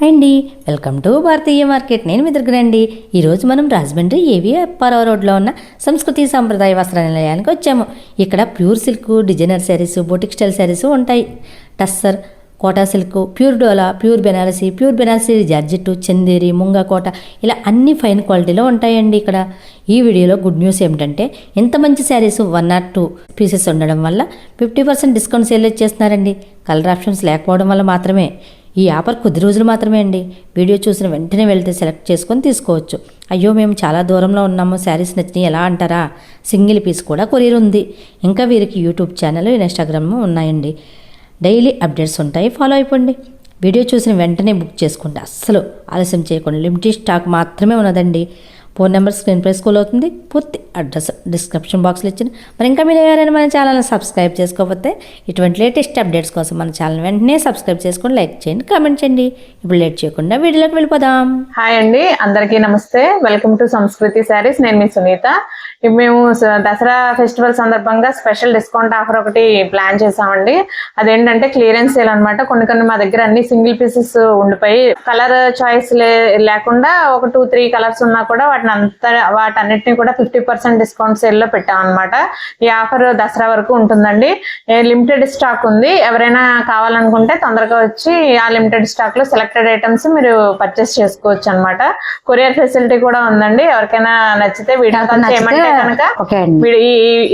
Hi అండి. Welcome to Bharatiya market. నేను మీ ఈరోజు మనం రాజమండ్రి ఏవి అప్పారావు రోడ్లో ఉన్న సంస్కృతి సాంప్రదాయ వస్త్ర నిలయానికి వచ్చాము. ఇక్కడ pure silk designer saris boutique style saris ఉంటాయి. Tussar Kota silk pure Dola pure Banarasi pure Banarasi georgette Chanderi Munga Kota ఇలా అన్ని ఫైన్ క్వాలిటీలో ఉంటాయండి ఇక్కడ. ఈ వీడియోలో గుడ్ న్యూస్ ఏమిటంటే ఇంత మంచి saris one or two pieces ఉండడం వల్ల ఫిఫ్టీ పర్సెంట్ డిస్కౌంట్ సేల్ చేస్తున్నారండి. కలర్ ఆప్షన్స్ లేకపోవడం వల్ల మాత్రమే. ఈ ఆఫర్ కొద్ది రోజులు మాత్రమే అండి. వీడియో చూసిన వెంటనే వెళ్తే సెలెక్ట్ చేసుకొని తీసుకోవచ్చు. అయ్యో మేము చాలా దూరంలో ఉన్నాము. శారీస్ నచ్చినాయి ఎలా అంటారా? సింగిల్ పీస్ కూడా కొరియర్ ఉంది. ఇంకా వీరికి యూట్యూబ్ ఛానల్ ఇన్స్టాగ్రామ్ ఉన్నాయండి. డైలీ అప్డేట్స్ ఉంటాయి. ఫాలో అయిపోండి. వీడియో చూసిన వెంటనే బుక్ చేసుకోండి అస్సలు ఆలస్యం చేయకుండా లిమిటెడ్ స్టాక్ మాత్రమే ఉన్నదండి. ఫోన్ నెంబర్ స్క్రీన్ పై స్కూల్ అవుతుంది. పూర్తి అడ్రస్ డిస్క్రిప్షన్ బాక్స్లో ఇచ్చిన. మరి ఇంకా మీరు ఎవరైనా మన ఛానల్ని సబ్స్క్రైబ్ చేసుకోకపోతే ఇటువంటి లేటెస్ట్ అప్డేట్స్ కోసం మన ఛానల్ వెంటనే సబ్స్క్రైబ్ చేసుకొని లైక్ చేయండి కామెంట్ చేయండి. ఇప్పుడు లేట్ చేయకుండా వీడియోలోకి వెళ్ళిపోదాం. హాయ్ అండి అందరికీ నమస్తే. వెల్కమ్ టు సంస్కృతి శారీస్ నేను మీ సునీత. మేము దసరా ఫెస్టివల్ సందర్భంగా స్పెషల్ డిస్కౌంట్ ఆఫర్ ఒకటి ప్లాన్ చేసామండి అదేంటంటే క్లియరెన్స్ సేల్ అనమాట కొన్ని కొన్ని మా దగ్గర అన్ని సింగిల్ పీసెస్ ఉండిపోయి కలర్ చాయిస్ లేకుండా ఒక టూ త్రీ కలర్స్ ఉన్నా కూడా వాటిని అంతా వాటన్నిటిని కూడా ఫిఫ్టీ పర్సెంట్ డిస్కౌంట్ సేల్లో పెట్టాం అనమాట ఈ ఆఫర్ దసరా వరకు ఉంటుందండి. లిమిటెడ్ స్టాక్ ఉంది. ఎవరైనా కావాలనుకుంటే తొందరగా వచ్చి ఆ లిమిటెడ్ స్టాక్లో సెలెక్టెడ్ ఐటమ్స్ మీరు పర్చేస్ చేసుకోవచ్చు అన్నమాట కొరియర్ ఫెసిలిటీ కూడా ఉందండి. ఎవరికైనా నచ్చితే వీడియో కాల్ చేయమంటే కనుక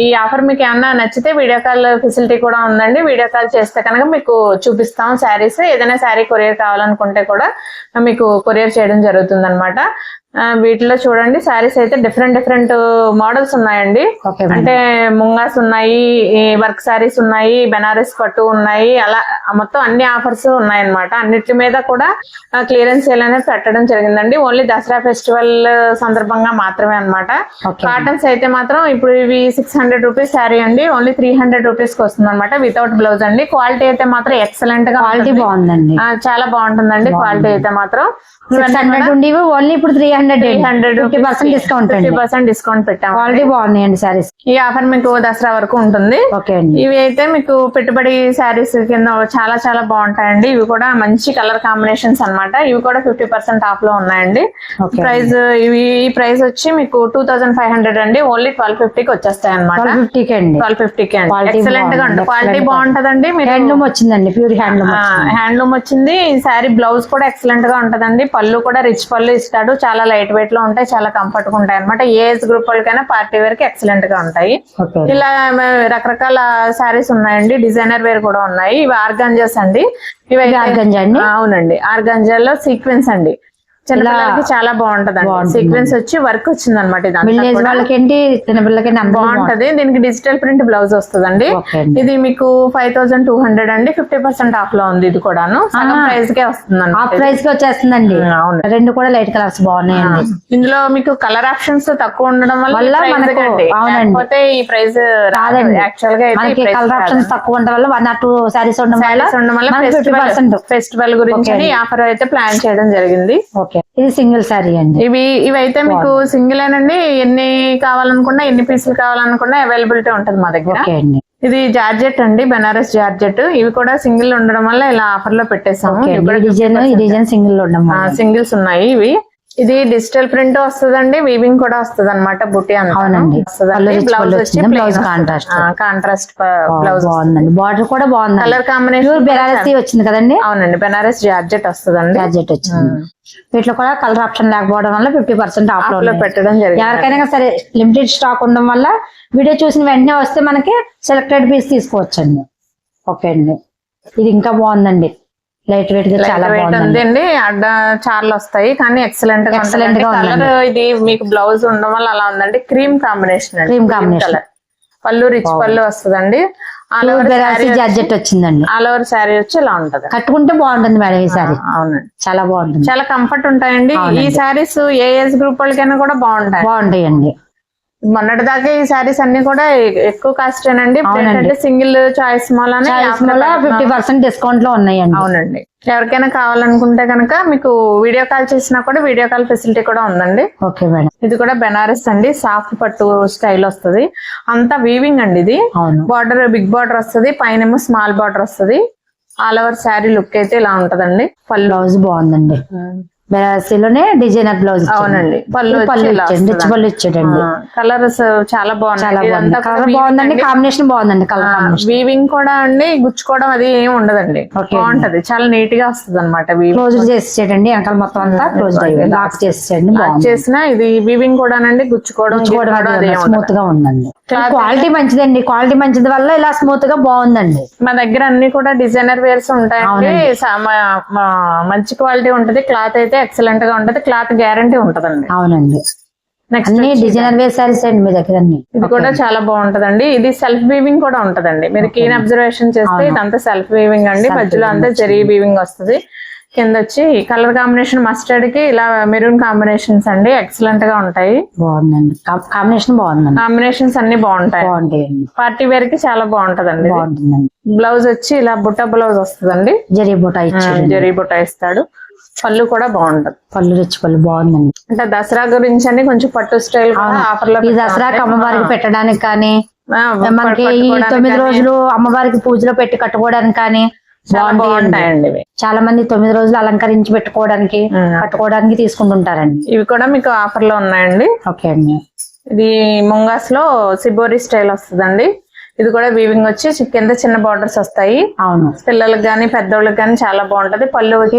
ఈ ఆఫర్ మీకు ఏమన్నా నచ్చితే వీడియో కాల్ ఫెసిలిటీ కూడా ఉందండి. వీడియో కాల్ చేస్తే కనుక మీకు చూపిస్తాం శారీస్. ఏదైనా శారీ కొరియర్ కావాలనుకుంటే కూడా మీకు కొరియర్ చేయడం జరుగుతుంది అనమాట వీటిలో చూడండి శారీస్ అయితే డిఫరెంట్ డిఫరెంట్ మోడల్స్ ఉన్నాయండి. అంటే ముంగాస్ ఉన్నాయి వర్క్ శారీస్ ఉన్నాయి బెనారస్ పట్టు ఉన్నాయి అలా మొత్తం అన్ని ఆఫర్స్ ఉన్నాయన్నమాట. అన్నిటి మీద కూడా క్లియరెన్స్ సేల్ అనేది పెట్టడం జరిగిందండి. ఓన్లీ దసరా ఫెస్టివల్ సందర్భంగా మాత్రమే అన్నమాట. Okay. కాటన్స్ అయితే మాత్రం ఇప్పుడు ఇవి సిక్స్ హండ్రెడ్ రూపీస్ శారీ అండి. ఓన్లీ త్రీ హండ్రెడ్ రూపీస్కి వస్తుంది అనమాట వితౌట్ బ్లౌజ్ అండి. క్వాలిటీ అయితే మాత్రం ఎక్సలెంట్గా క్వాలిటీ. బాగుందండి. చాలా బాగుంటుందండి క్వాలిటీ అయితే మాత్రం. హండ్రెడ్ ఓన్లీ ఇప్పుడు three hundred hundred fifty percent discount fifty percent discount పెట్టాము క్వాలిటీ బాగున్నాయండి సారీస్ ఈ ఆఫర్ మీకు దసరా వరకు ఉంటుంది. ఓకే అండి. ఇవి అయితే మీకు పెట్టుబడి శారీస్ కింద చాలా చాలా బాగుంటాయండి. ఇవి కూడా మంచి కలర్ కాంబినేషన్స్ అన్నమాట. ఇవి కూడా ఫిఫ్టీ పర్సెంట్ ఆఫ్లో ఉన్నాయండి. ప్రైస్ ఇవి ఈ ప్రైస్ వచ్చి మీకు టూ థౌసండ్ ఫైవ్ హండ్రెడ్ అండి. ఓన్లీ ట్వెల్వ్ ఫిఫ్టీకి వచ్చేస్తాయి అనమాట ట్వెల్వ్ ఫిఫ్టీకి అండి. ఎక్సలెంట్గా ఉంటుంది. క్వాలిటీ బాగుంటదండి. మీరు హ్యాండ్లూమ్ వచ్చిందండి. ప్యూర్ హ్యాండ్లూమ్ హ్యాండ్లూమ్ వచ్చింది. ఈ శారీ బ్లౌజ్ కూడా ఎక్సలెంట్గా ఉంటదండి. పళ్ళు కూడా రిచ్ పళ్ళు ఇస్తాడు. చాలా లైట్ వెయిట్లో ఉంటాయి చాలా కంఫర్ట్గా ఉంటాయి అనమాట ఏజ్ గ్రూప్ వాళ్ళకైనా పార్టీ వేర్కి ఎక్సలెంట్గా ఉంటాయి. ఇలా రకరకాల శారీస్ ఉన్నాయండి డిజైనర్ వేర్ కూడా ఉన్నాయి. ఇవి ఆర్గాంజాస్ అండి. ఇవి ఆర్గంజా అండి? అవునండి. ఆర్గాంజాలో సీక్వెన్స్ అండి. చిన్నపిల్లలకి చాలా బాగుంటుంది. సీక్వెన్స్ వచ్చి వర్క్ వచ్చింది అనమాట మిల్ ఏజ్ ఇది వాళ్ళకి ఏంటి చిన్న పిల్లలకి అందరూ బాగుంటది దీనికి డిజిటల్ ప్రింట్ బ్లౌజ్ వస్తుందండి. ఇది మీకు ఫైవ్ థౌసండ్ టూ హండ్రెడ్ అండి ఫిఫ్టీ పర్సెంట్ ఆఫ్లో ఉంది ఇది కూడాను. ప్రైస్ కే వస్తుంది ఆ అన్నమాట ఇది. ప్రైస్కి వచ్చేస్తుందండి. రెండు కూడా లైట్ కలర్స్ బాగున్నాయండి ఇందులో మీకు కలర్ ఆప్షన్స్ తక్కువ ఉండడం వల్ల ఈ. అవునండి. ప్రైస్ యాక్చువల్గా మనకి price కలర్. ఆప్షన్స్ తక్కువ ఉండడం వల్ల వన్ ఆర్ టూ సారీస్ ఉండడం వల్ల ఫెస్టివల్ గురించి ఆఫర్ అయితే ప్లాన్ చేయడం జరిగింది ఓకే ఇది సింగిల్ సారీ అండి. ఇవి ఇవైతే మీకు సింగిల్ ఏనండి ఎన్ని కావాలనుకున్నా ఎన్ని పీసులు కావాలనుకున్నా అవైలబిలిటీ ఉంటది మా దగ్గర. ఓకే అండి. ఇది జార్జెట్ అండి బెనారస్ జార్జెట్. ఇవి కూడా సింగిల్ ఉండడం వల్ల ఇలా ఆఫర్లో పెట్టేసాము. డిజైన్ సింగిల్ ఉండడం. సింగిల్స్ ఉన్నాయి ఇవి. ఇది డిజిటల్ ప్రింట్ వస్తుందండి వీవింగ్ కూడా వస్తుంది అనమాట బుట్టి అవునండి. బ్లౌజ్ వచ్చి. కాంట్రాస్ట్ బా- బ్లౌజ్ బాగుందండి. బార్డర్ కూడా బాగుందండి. కలర్ కాంబినేషన్ బెనారసీ వచ్చింది కదండి? అవునండి బెనారస్ జార్జెట్ వస్తుందండి. గ్యాజెట్ వచ్చింది. వీటిలో కూడా కలర్ ఆప్షన్ లేకపోవడం వల్ల ఫిఫ్టీ పర్సెంట్ ఆఫ్లో. పెట్టడం జరిగింది. ఎవరికైనా సరే లిమిటెడ్ స్టాక్ ఉండడం వల్ల వీడియో చూసిన వెంటనే వస్తే మనకి సెలెక్టెడ్ పీస్ తీసుకోవచ్చండి. ఓకే అండి. ఇది ఇంకా బాగుందండి. లైట్ వెయిట్గా చాలా ఉంది అండి అడ్డ చార్లు వస్తాయి. కానీ ఎక్సలెంట్గా Excellent గా కలర్ ఇది మీకు బ్లౌజ్ ఉండడం వల్ల అలా ఉందండి. Cream combination combination. కలర్ పళ్ళు రిచ్ పళ్ళు వస్తుందండి. All pure over Banarasi georgette వచ్చిందండి. ఆల్ ఓవర్ శారీ వచ్చి ఇలా ఉంటది. కట్టుకుంటే బాగుంటుంది మేడం ఈ సారీ అవునండి. చాలా బాగుంటుంది. చాలా కంఫర్ట్ ఉంటాయండి. ఈ శారీస్ ఏ ఏజ్ గ్రూప్ వాళ్ళకైనా కూడా బాగుంటాయి. బాగుంటాయండి. మొన్నటి దాకా ఈ శారీస్ అన్ని కూడా ఎక్కువ కాస్ట్. ఏంటంటే సింగిల్ చాయిస్ మాల్ ఫిఫ్టీ పర్సెంట్ డిస్కౌంట్లో ఉన్నాయండి. అవునండి. ఎవరికైనా కావాలనుకుంటే కనుక మీకు వీడియో కాల్ చేసినా కూడా వీడియో కాల్ ఫెసిలిటీ కూడా ఉందండి. Okay madam. ఇది కూడా బెనారస్ అండి. సాఫ్ట్ పట్టు స్టైల్ వస్తది. అంతా వీవింగ్ అండి ఇది. బార్డర్ బిగ్ బార్డర్ వస్తది. పైన స్మాల్ బార్డర్ వస్తది. ఆల్ ఓవర్ శారీ లుక్ అయితే ఇలా ఉంటదండి. పళ్ళు. బ్లౌజ్ బాగుందండి. బెనారసీలోనే డిజైనర్ బ్లౌజ్ అవునండి. పళ్ళు పళ్ళు ఇచ్చాడు. రిచ్ పళ్ళు ఇచ్చాడండి. కలర్స్ చాలా బాగుంది. కలర్ బాగుందండి కాంబినేషన్ బాగుందండి కలర్ వీవింగ్ కూడా అండి గుచ్చుకోవడం అది ఏం ఉండదండి. బాగుంటది. చాలా నీట్గా వస్తుంది అనమాట క్లోజ్ చేసేసాడండి వెనకాల మొత్తం అంతా క్లోజ్ లాక్ బాగుంది. చేసిన ఇది వీవింగ్ కూడానండి గుచ్చుకోవడం స్మూత్. గా ఉందండి. క్వాలిటీ మంచిదండి. క్వాలిటీ మంచిది వల్ల ఇలా స్మూత్గా బాగుందండి. మా దగ్గర అన్ని కూడా డిజైనర్ వేర్స్ ఉంటాయండి. మంచి క్వాలిటీ ఉంటది క్లాత్ అయితే ఎక్సలెంట్గా ఉంటది క్లాత్ గ్యారంటీ ఉంటదండి. అవునండి. నెక్స్ట్ అన్ని డిజైనర్ వేర్ సారీస్ అండి మీ దగ్గర ఇది కూడా చాలా బాగుంటదండి. ఇది సెల్ఫ్ వీవింగ్ కూడా ఉంటదండి. మీరు కీన్ అబ్జర్వేషన్ చేస్తే ఇదంతా సెల్ఫ్ వీవింగ్ అండి. మధ్యలో అంతా జరీ వీవింగ్ వస్తది. కింద వచ్చి కలర్ కాంబినేషన్ మస్టర్డ్కి ఇలా మెరూన్ కాంబినేషన్స్ అండి. ఎక్సలెంట్గా ఉంటాయి. బాగుందండి. కాంబినేషన్ బాగుందండి. కాంబినేషన్స్ అన్ని బాగుంటాయి. బాగుంటాయండి. పార్టీ వేర్కి చాలా బాగుంటదండి బాగుంటుందండి. బ్లౌజ్ వచ్చి ఇలా బుట్ట బ్లౌజ్ వస్తుందండి. జరీ బుట్ట జరీ బుట్ట ఇస్తాడు. పళ్ళు కూడా బాగుంటది. పళ్ళు రిచ్ పళ్ళు బాగుందండి. అంటే దసరా గురించి అని కొంచెం పట్టు స్టైల్ ఆఫర్లో దసరాకి అమ్మవారికి పెట్టడానికి కానీ మనకి తొమ్మిది రోజులు అమ్మవారికి పూజలో పెట్టి కట్టుకోవడానికి కానీ బాగుంటాయండి. చాలా మంది తొమ్మిది రోజులు అలంకరించి పెట్టుకోవడానికి. కట్టుకోవడానికి తీసుకుంటుంటారండి. ఇవి కూడా మీకు ఆఫర్లో ఉన్నాయండి. ఓకే అండి. ఇది ముంగాస్లో సిబోరి స్టైల్ వస్తుందండి. ఇది కూడా వీవింగ్ వచ్చి కింద చిన్న బార్డర్స్ వస్తాయి. అవును. పిల్లలకు గానీ పెద్దోళ్ళకి గానీ చాలా బాగుంటది. పళ్ళు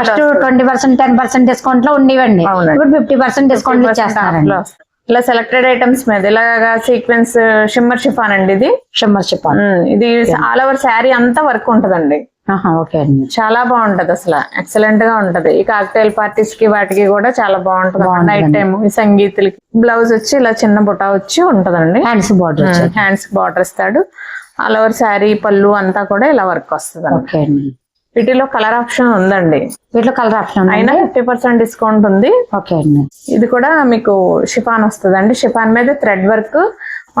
first. Twenty percent ten percent డిస్కౌంట్లో ఉండేవండి. ఇప్పుడు ఫిఫ్టీ పర్సెంట్ డిస్కౌంట్ 50% ఇలా సెలెక్టెడ్ ఐటమ్స్ మీద ఇలాగా సీక్వెన్స్ షిమ్మర్ షిఫాన్ అండి ఇది. షమ్మర్ ఉమ్, ఇది ఆల్ ఓవర్ శారీ అంతా వర్క్ ఉంటదండి. ఓకే అండి. చాలా బాగుంటది అసలు. ఎక్సలెంట్గా ఉంటది. ఈ కాక్టైల్ పార్టీస్కి వాటికి కూడా చాలా బాగుంటది. నైట్ టైం ఈ సంగీతులకి. బ్లౌజ్ వచ్చి ఇలా చిన్న బుటా వచ్చి ఉంటదండి. హ్యాండ్స్ బార్డర్ హ్యాండ్స్ బార్డర్ ఇస్తాడు. ఆల్ ఓవర్ శారీ పళ్ళు అంతా కూడా ఇలా వర్క్ వస్తుంది ఓకే అండి. వీటిలో కలర్ ఆప్షన్ ఉందండి. వీటిలో కలర్ ఆప్షన్ అయినా ఫిఫ్టీ పర్సెంట్ డిస్కౌంట్ ఉంది. ఓకే అండి. ఇది కూడా మీకు షిఫాన్ వస్తుంది అండి షిఫాన్ మీద థ్రెడ్ వర్క్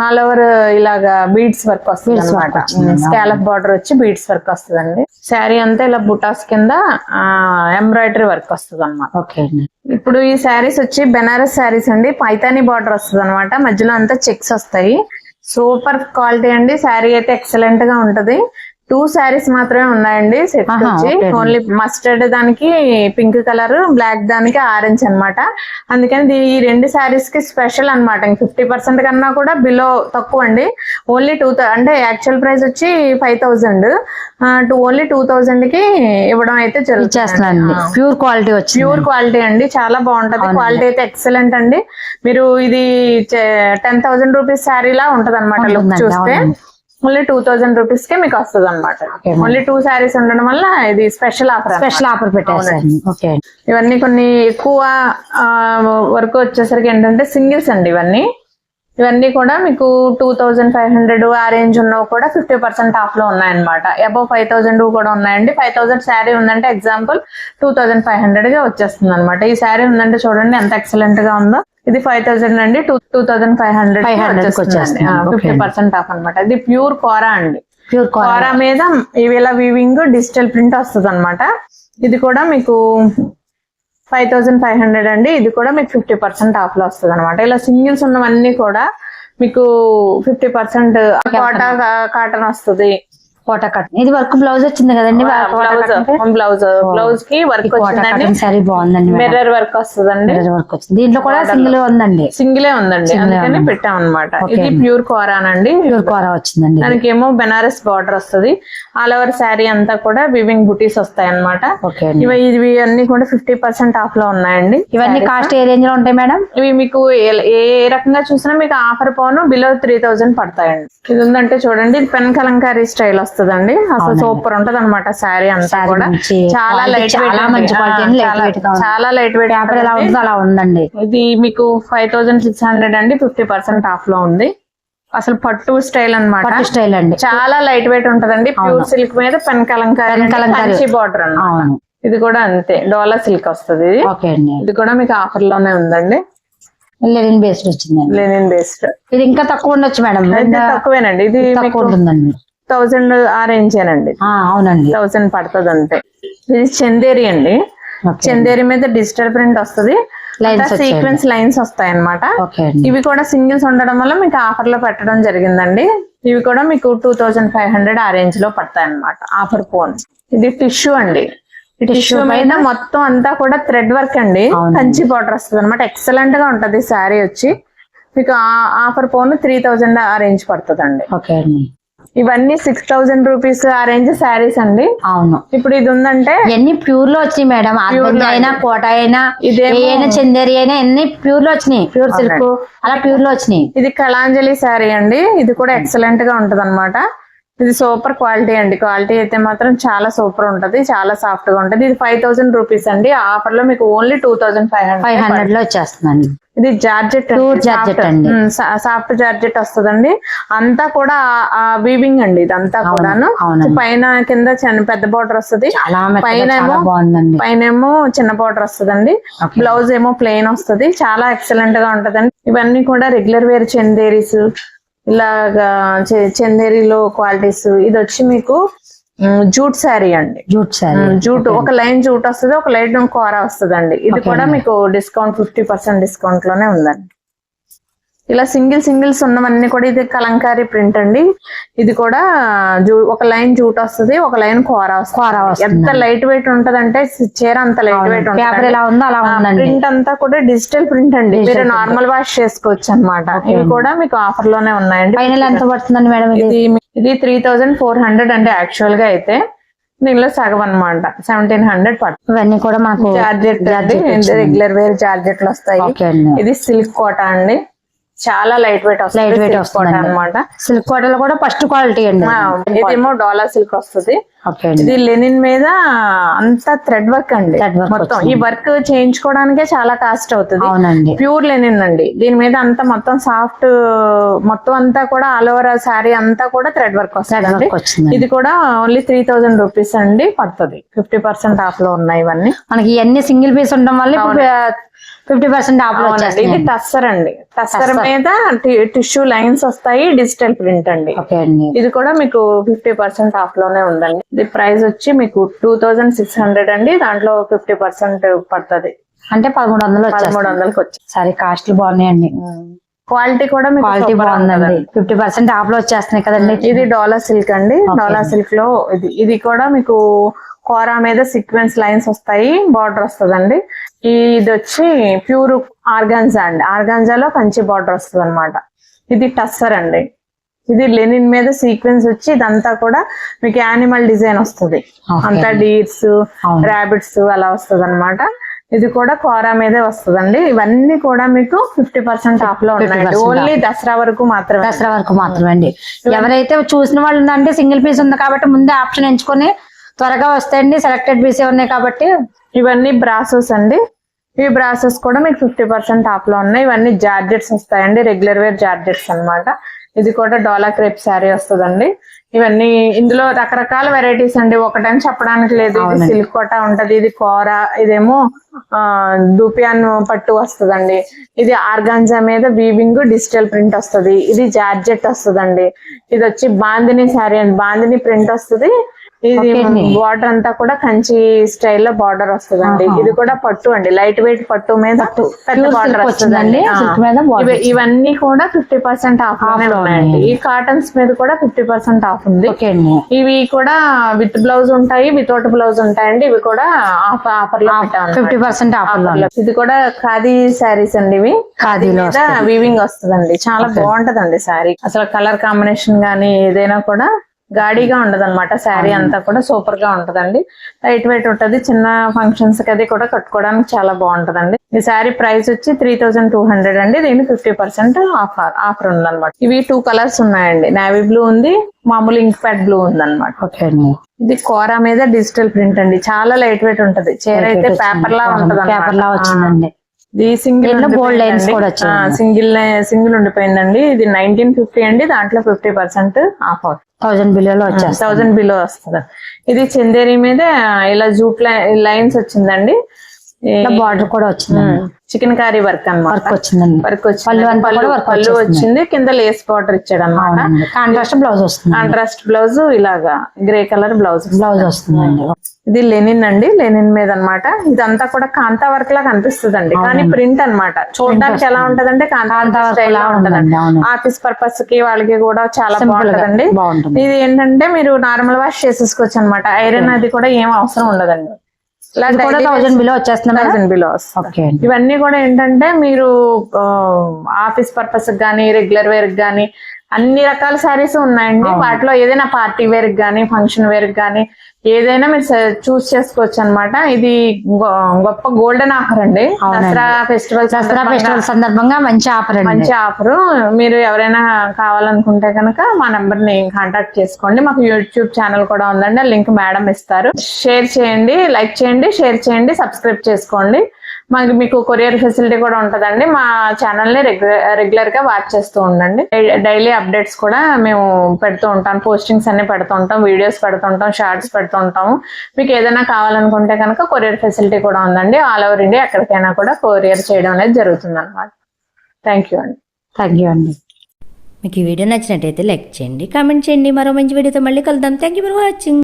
ఆల్ ఓవర్ ఇలాగా బీడ్స్ వర్క్ వస్తుంది అనమాట. స్కాలప్ బార్డర్ వచ్చి బీడ్స్ వర్క్ వస్తుందండి. శారీ అంతా ఇలా బుటాస్ కింద ఎంబ్రాయిడరీ వర్క్ వస్తుంది అనమాట ఓకే అండి. ఇప్పుడు ఈ శారీస్ వచ్చి బెనారస్ శారీస్ అండి. పైతానీ బార్డర్ వస్తుంది అనమాట మధ్యలో అంతా చెక్స్ వస్తాయి. సూపర్ క్వాలిటీ అండి. శారీ అయితే ఎక్సలెంట్గా ఉంటది. టూ శారీస్ మాత్రమే ఉన్నాయండి సెట్ వచ్చి. ఓన్లీ మస్టర్డ్ దానికి పింక్ కలర్ బ్లాక్ దానికి ఆరెంజ్ అన్నమాట. అందుకని ఈ రెండు శారీస్కి స్పెషల్ అనమాట ఫిఫ్టీ పర్సెంట్ కన్నా కూడా బిలో తక్కువ అండి. ఓన్లీ టూ అంటే యాక్చువల్ ప్రైస్ వచ్చి five thousand two only two థౌసండ్కి ఇవ్వడం అయితే జరుగుతుంది ప్యూర్ క్వాలిటీ వచ్చింది. ప్యూర్ క్వాలిటీ అండి. చాలా బాగుంటది. క్వాలిటీ అయితే ఎక్సలెంట్ అండి. మీరు ఇది టెన్ థౌసండ్ రూపీస్ శారీ లా ఉంటది అనమాట లుక్ చూస్తే. ఓన్లీ టూ థౌసండ్ రూపీస్ కే మీకు వస్తుంది అనమాట ఓన్లీ టూ శారీస్ ఉండడం వల్ల ఇది special offer special offer okay. ఇవన్నీ కొన్ని ఎక్కువ వరకు వచ్చేసరికి ఏంటంటే సింగిల్స్ అండి ఇవన్నీ. ఇవన్నీ కూడా మీకు టూ థౌజండ్ ఫైవ్ హండ్రెడ్ ఆ రేంజ్ ఉన్నవి కూడా ఫిఫ్టీ పర్సెంట్ ఆఫ్లో ఉన్నాయన్నమాట. అబౌవ్ ఫైవ్ థౌసండ్ కూడా ఉన్నాయండి. ఫైవ్ థౌసండ్ శారీ ఉందంటే ఎగ్జాంపుల్ టూ థౌసండ్ ఫైవ్ హండ్రెడ్గా వచ్చేస్తుంది అనమాట ఈ శారీ ఉందంటే చూడండి ఎంత ఎక్సలెంట్గా ఉందో. ఇది ఫైవ్ థౌసండ్ అండి. Two two thousand five hundred 500 కి వచ్చేస్తుంది. ఫిఫ్టీ. పర్సెంట్ ఆఫ్ అనమాట ఇది ప్యూర్ కోరా అండి. ప్యూర్ కోరా. మీద ఇవి ఇలా వీవింగ్ డిజిటల్ ప్రింట్ వస్తుంది అనమాట ఇది కూడా మీకు ఫైవ్ థౌసండ్ ఫైవ్ హండ్రెడ్ అండి. ఇది కూడా మీకు ఫిఫ్టీ పర్సెంట్ ఆఫ్లో వస్తుంది అనమాట ఇలా సింగిల్స్ ఉన్నవన్నీ కూడా మీకు ఫిఫ్టీ పర్సెంట్ కోటా కాటన్ వస్తుంది. కోటా కట్ ఇది వర్క్ బ్లౌజ్ వచ్చింది కదండి బ్లౌజ్ బ్లౌజ్కి వర్క్ వచ్చిందండి. సారీ బాగుందండి మిర్రర్ వర్క్ వస్తుందండి. వర్క్ వచ్చింది. దీంట్లో కూడా సింగిల్ ఉందండి. సింగిలే ఉందండి. అందుకని పెట్టాం అనమాట ఇది ప్యూర్ కోరానండి ప్యూర్ కోరా వచ్చిందండి దానికి ఏమో బెనారస్ బార్డర్ వస్తుంది. ఆల్ ఓవర్ శారీ అంతా కూడా వివింగ్ బుటీస్ వస్తాయి అనమాట ఇవి ఇవి అన్ని కూడా ఫిఫ్టీ పర్సెంట్ ఆఫ్లో ఉన్నాయండి. ఇవన్నీ కాస్ట్ ఏ రేంజ్లో ఉంటాయి మేడం? ఇవి మీకు ఏ- రకంగా చూసినా మీకు ఆఫర్ పోను బిలో త్రీ థౌజండ్ పడతాయండి. ఇది ఉందంటే చూడండి పెన్ కలంకారీ స్టైల్ వస్తుందండి. అసలు సూపర్ ఉంటది అనమాట శారీ అంతా కూడా. చాలా లైట్ చాలా మంచి అండి. చాలా లైట్ వెయిట్ పేపర్ ఎలా ఉంటుందో అలా ఉందండి. ఇది మీకు ఫైవ్ థౌసండ్ సిక్స్ హండ్రెడ్ అండి ఫిఫ్టీ పర్సెంట్ ఆఫ్లో ఉంది. అసలు పట్టు స్టైల్ అన్నమాట. పట్టు స్టైల్ అండి. చాలా లైట్ వెయిట్ ఉంటదండి ప్యూర్ సిల్క్ మీద పెన్ కలంకారీ. బార్డర్ అవును. ఇది కూడా అంతే డోలా సిల్క్ వస్తుంది ఇది. అండి. కూడా మీకు ఆఫర్లోనే ఉందండి. లెనిన్ బేస్డ్ వచ్చిందండి. లెనిన్ బేస్డ్ ఇది ఇంకా తక్కువ ఉండొచ్చు మేడం. తక్కువేనండి. ఇది తక్కువ ఉంటుందండి. థౌసండ్ ఆ రేంజ్ ఆ, అవునండి. థౌసండ్ పడుతుంది అంతే. ఇది చందేరి అండి. చందేరి మీద డిజిటల్ ప్రింట్ వస్తుంది. సీక్వెన్స్ లైన్స్ వస్తాయి అండి. ఇవి కూడా సింగిల్స్ ఉండడం వల్ల మీకు ఆఫర్లో పెట్టడం జరిగిందండి. ఇవి కూడా మీకు టూ థౌజండ్ ఫైవ్ హండ్రెడ్ ఆ రేంజ్లో పడతాయి అనమాట ఆఫర్ ఫోన్. ఇది టిష్యూ అండి. టిష్యూ మీద మొత్తం అంతా కూడా థ్రెడ్ వర్క్ అండి. కంచి బార్డర్ వస్తుంది అనమాట ఎక్సలెంట్గా ఉంటది శారీ వచ్చి. మీకు ఆఫర్ ఫోన్ త్రీ థౌజండ్ ఆ రేంజ్ పడుతుందండి. ఓకే అండి. ఇవన్నీ సిక్స్ థౌజండ్ రూపీస్ ఆ రేంజ్ శారీస్ అండి. అవును. ఇప్పుడు ఇది ఉందంటే ఇవన్నీ ప్యూర్లో వచ్చినాయి మేడం? అయినా కోట అయినా ఇదేమో- ఏ అయినా చందేరి అయినా అన్ని ప్యూర్లో వచ్చినాయి? ప్యూర్ సిల్క్ అలా ప్యూర్లో వచ్చినాయి. ఇది కళాంజలి శారీ అండి. ఇది కూడా ఎక్సలెంట్గా ఉంటది ఇది సూపర్ క్వాలిటీ అండి. క్వాలిటీ అయితే మాత్రం చాలా సూపర్ ఉంటది. చాలా సాఫ్ట్గా ఉంటది. ఇది ఫైవ్ థౌసండ్ రూపీస్ అండి. ఆఫర్లో మీకు only two thousand five five hundred హండ్రెడ్లో వచ్చేస్తుందండి. ఇది జార్జెట్ georgette అండి. సాఫ్ట్ జార్జెట్ వస్తుందండి. అంతా కూడా వీవింగ్ అండి ఇదంతా కూడాను. పైన కింద చిన్న పెద్ద బార్డర్ వస్తుంది. పైన చాలా ఏమో- బాగుందండి. పైన ఏమో చిన్న బార్డర్ వస్తుందండి. బ్లౌజ్ ఏమో ప్లెయిన్ వస్తుంది. చాలా ఎక్సలెంట్గా ఉంటదండి. ఇవన్నీ కూడా రెగ్యులర్ వేర్ చందేరీస్ ఇలాగా చందేరిలో క్వాలిటీస్ ఇది వచ్చి మీకు జూట్ శారీ అండి. జూట్ సారీ జూట్ ఒక లైన్ జూట్ వస్తుంది ఒక లైన్ కోర వస్తుందండి. ఇది కూడా. మీకు డిస్కౌంట్ ఫిఫ్టీ పర్సెంట్ డిస్కౌంట్లోనే ఉందండి. ఇలా సింగిల్ సింగిల్స్ ఉన్నవన్నీ కూడా ఇది కలంకారీ ప్రింట్ అండి. ఇది కూడా ఒక లైన్ జూట్ వస్తుంది ఒక లైన్ కోర వస్తుంది. కోర. ఎంత లైట్ వెయిట్ ఉంటదంటే చీర అంత లైట్ వెయిట్ పేపర్ ఎలా ఉందో అలా ప్రింట్ అంతా కూడా డిజిటల్ ప్రింట్ అండి. మీరు నార్మల్ వాష్ చేసుకోవచ్చు అన్నమాట ఇవి కూడా మీకు ఆఫర్లోనే ఉన్నాయండి. ఫైనల్ ఎంత పడుతుందండి మేడం ఇది? ఇది త్రీ థౌజండ్ ఫోర్ హండ్రెడ్ అంటే యాక్చువల్గా అయితే. దీనిలో సగం అన్నమాట. సెవెంటీన్ హండ్రెడ్ పడుతుంది. ఇవన్నీ కూడా మనకు జార్జెట్ వచ్చింది. రెగ్యులర్ వేర్ జార్జెట్లు వస్తాయి. ఇది సిల్క్ కోట అండి. చాలా లైట్ వెయిట్ వస్తుంది silk కోట వస్తుందండి. అనమాట సిల్క్ కోటలో కూడా ఫస్ట్ క్వాలిటీ అండి. ఇదేమో డాలర్ సిల్క్ వస్తుంది. ఇది లెనిన్ మీద అంతా థ్రెడ్ వర్క్ అండి. మొత్తం. ఈ వర్క్ చేయించుకోవడానికే చాలా కాస్ట్ అవుతుంది. అవునండి. ప్యూర్ లెనిన్ అండి. దీని మీద అంతా మొత్తం సాఫ్ట్ మొత్తం అంతా కూడా ఆల్ ఓవర్ శారీ అంతా కూడా థ్రెడ్ వర్క్ వస్తుంది ఇది కూడా ఓన్లీ త్రీ థౌజండ్ రూపీస్ అండి పడుతుంది. ఫిఫ్టీ పర్సెంట్ ఆఫ్లో ఉన్నాయి ఇవన్నీ. మనకి ఇవన్నీ సింగిల్ పీస్ ఉండడం వల్ల ఫిఫ్టీ పర్సెంట్ ఆఫ్ అవునండి ఇది టస్సర్ అండి టస్సర్ మీద టిష్యూ లైన్స్ వస్తాయి డిజిటల్ ప్రింట్ అండి. ఇది కూడా మీకు ఫిఫ్టీ పర్సెంట్ ఆఫ్లోనే ఉందండి. ఇది ప్రైస్ వచ్చి మీకు టూ థౌజండ్ సిక్స్ హండ్రెడ్ అండి. దాంట్లో ఫిఫ్టీ పర్సెంట్ పడుతుంది. అంటే పదమూడు వందలు పదమూడు వందలకి వచ్చి సరే కాస్ట్లు బాగున్నాయండి. క్వాలిటీ కూడా మీకు క్వాలిటీ బాగుందండి. ఫిఫ్టీ పర్సెంట్ ఆఫ్లో వచ్చేస్తున్నాయి కదండి. ఇది డాలర్ సిల్క్ అండి. డాలర్ సిల్క్లో ఇది. ఇది కూడా మీకు కోరా మీద సీక్వెన్స్ లైన్స్ వస్తాయి. బార్డర్ వస్తుందండి. ఇది వచ్చి ప్యూర్ ఆర్గాన్జా అండి. ఆర్గాన్జాలో కంచి బార్డర్ వస్తుంది అనమాట ఇది టస్సర్ అండి. ఇది లెనిన్ మీద సీక్వెన్స్ వచ్చి ఇదంతా కూడా మీకు యానిమల్ డిజైన్ వస్తుంది. అంతా డీర్స్. రాబిట్స్ అలా వస్తుంది అనమాట ఇది కూడా కోరా మీదే వస్తుందండి. ఇవన్నీ కూడా మీకు ఫిఫ్టీ పర్సెంట్ ఆఫ్లో 50% ఓన్లీ దసరా వరకు మాత్రమే. దసరా వరకు మాత్రమే అండి ఎవరైతే చూసిన వాళ్ళు ఉందంటే సింగిల్ పీస్ ఉంది కాబట్టి ముందే ఆప్షన్ ఎంచుకొని త్వరగా వస్తాయండి. సెలెక్టెడ్ పీసే ఉన్నాయి కాబట్టి. ఇవన్నీ బ్రాసెస్ అండి. ఈ బ్రాసెస్ కూడా మీకు ఫిఫ్టీ పర్సెంట్ ఆఫ్లో ఉన్నాయి. ఇవన్నీ జార్జెట్స్ వస్తాయండి. రెగ్యులర్ వేర్ జార్జెట్స్ అన్నమాట. ఇది కూడా డోలా క్రేప్ శారీ వస్తుందండి. ఇవన్నీ ఇందులో రకరకాల వెరైటీస్ అండి. ఒకటని చెప్పడానికి లేదు. ఇది. సిల్క్ కోట ఉంటది ఇది కోర ఇదేమో ఆ దూపియాన్ పట్టు వస్తుందండి. ఇది ఆర్గాన్జా మీద వీవింగ్ డిజిటల్ ప్రింట్ వస్తది. ఇది జార్జెట్ వస్తుందండి. ఇది వచ్చి బాందిని శారీ అండి. బాందిని ప్రింట్ వస్తుంది. ఇది. బార్డర్ అంతా కూడా కంచి స్టైల్లో బార్డర్ వస్తుందండి. ఇది కూడా పట్టు అండి. లైట్ వెయిట్ పట్టు మీద పెద్ద బార్డర్ వస్తుందండి. ఇవన్నీ కూడా ఫిఫ్టీ పర్సెంట్ ఆఫ్లో ఉన్నాయండి. ఉన్నాయి. ఈ కాటన్స్ మీద కూడా ఫిఫ్టీ పర్సెంట్ ఆఫ్ ఉంది. ఇవి కూడా విత్ బ్లౌజ్ ఉంటాయి వితౌట్ బ్లౌజ్ ఉంటాయండి. ఇవి కూడా ఆఫ్ ఆఫర్లో ఫిఫ్టీ పర్సెంట్ ఆఫ్లో. ఇది కూడా ఖాదీ శారీస్ అండి ఇవి. మీద వీవింగ్ వస్తుందండి. చాలా బాగుంటదండి శారీ అసలు కలర్ కాంబినేషన్ గానీ ఏదైనా కూడా గాడిగా ఉండదు అనమాట శారీ అంతా కూడా సూపర్గా ఉంటదండి. లైట్ వెయిట్ ఉంటది. చిన్న ఫంక్షన్స్కి అది కూడా కట్టుకోవడానికి చాలా బాగుంటదండి. ఈ శారీ ప్రైస్ వచ్చి త్రీ థౌజండ్ టూ హండ్రెడ్ అండి. దీని ఫిఫ్టీ పర్సెంట్ ఆఫర్ ఆఫర్ ఉందన్నమాట. ఇవి టూ కలర్స్ ఉన్నాయండి. నావీ బ్లూ ఉంది. మామూలు ఇంక్ ప్యాడ్ బ్లూ ఉంది అనమాట ఓకే ఇది కోరా మీద డిజిటల్ ప్రింట్ అండి. చాలా లైట్ వెయిట్ ఉంటది. చీర అయితే పేపర్ లా ఉంటది పేపర్ లా వచ్చిందండి. ఇది సింగిల్ కూడా. సింగిల్ సింగిల్ ఉండిపోయిందండి. ఇది నైన్టీన్ ఫిఫ్టీ అండి. దాంట్లో ఫిఫ్టీ పర్సెంట్ ఆఫర్ థౌసండ్ బిలియన్లో వచ్చేస్తాయి థౌజండ్ బిలో వస్తుంది. ఇది చందేరి మీద ఇలా జూట్ లైన్స్ వచ్చిందండి. బార్డర్ కూడా వచ్చిందండి. చికెన్ కర్రీ వర్క్ అన్నమాట. వర్క్ వచ్చిందండి. వర్క్ వచ్చింది. పళ్ళు పళ్ళు. వచ్చింది. కింద లేస్ బార్డర్ ఇచ్చాడు అనమాట కాంట్రాస్ట్ బ్లౌజ్ వస్తుంది. కాంట్రాస్ట్ బ్లౌజ్ ఇలాగా గ్రే కలర్ బ్లౌజ్ బ్లౌజ్ వస్తుందండి. ఇది లెనిన్ అండి. లెనిన్ మీద అన్నమాట ఇదంతా కూడా కాంతా వర్క్ లా కనిపిస్తుంది అండి కానీ ప్రింట్ అన్నమాట. చూడడానికి ఎలా ఉంటదంటే కాంతా స్టైల్ లా ఉంటదండి. ఆఫీస్ పర్పస్కి వాళ్ళకి కూడా చాలా బాగుంటదండి. బాగుంటుంది. ఇది ఏంటంటే మీరు నార్మల్ వాష్ చేసేసుకోవచ్చు అనమాట ఐరన్ అది కూడా ఏం అవసరం ఉండదండి. కూడా థౌసండ్ బిలో థౌసండ్ బిలో ఇవన్నీ కూడా ఏంటంటే మీరు ఆఫీస్ పర్పస్ కానీ రెగ్యులర్ వేర్ కానీ అన్ని రకాల శారీస్ ఉన్నాయండి. వాటిలో ఏదైనా పార్టీ వేర్ కానీ ఫంక్షన్ వేర్ కానీ ఏదైనా మీరు చూస్ చేసుకోవచ్చు అన్నమాట ఇది గొప్ప గోల్డెన్ ఆఫర్ అండి. దసరా ఫెస్టివల్ దసరా ఫెస్టివల్ సందర్భంగా మంచి ఆఫర్ మంచి ఆఫర్. మీరు ఎవరైనా కావాలనుకుంటే కనుక మా నంబర్ని కాంటాక్ట్ చేసుకోండి. మాకు యూట్యూబ్ ఛానల్ కూడా ఉందండి. లింక్ మేడం ఇస్తారు. షేర్ చేయండి లైక్ చేయండి షేర్ చేయండి సబ్స్క్రైబ్ చేసుకోండి. మాకు మీకు కొరియర్ ఫెసిలిటీ కూడా ఉంటుందండి. మా ఛానల్ని రెగ్యులర్ రెగ్యులర్గా వాచ్ చేస్తూ ఉండండి. డైలీ అప్డేట్స్ కూడా మేము పెడుతూ ఉంటాం. పోస్టింగ్స్ అన్ని పెడుతూ ఉంటాం. వీడియోస్ పెడుతుంటాం షార్ట్స్ పెడుతూ ఉంటాము మీకు ఏదైనా కావాలనుకుంటే కనుక కొరియర్ ఫెసిలిటీ కూడా ఉందండి. ఆల్ ఓవర్ ఇండియా ఎక్కడికైనా కూడా కొరియర్ చేయడం అనేది జరుగుతుంది అనమాట థ్యాంక్ యూ అండి. థ్యాంక్ యూ అండి. మీకు ఈ వీడియో నచ్చినట్టయితే లైక్ చేయండి కామెంట్ చేయండి. మరో మంచి వీడియోతో మళ్ళీ కలుద్దాం. Thank you for watching.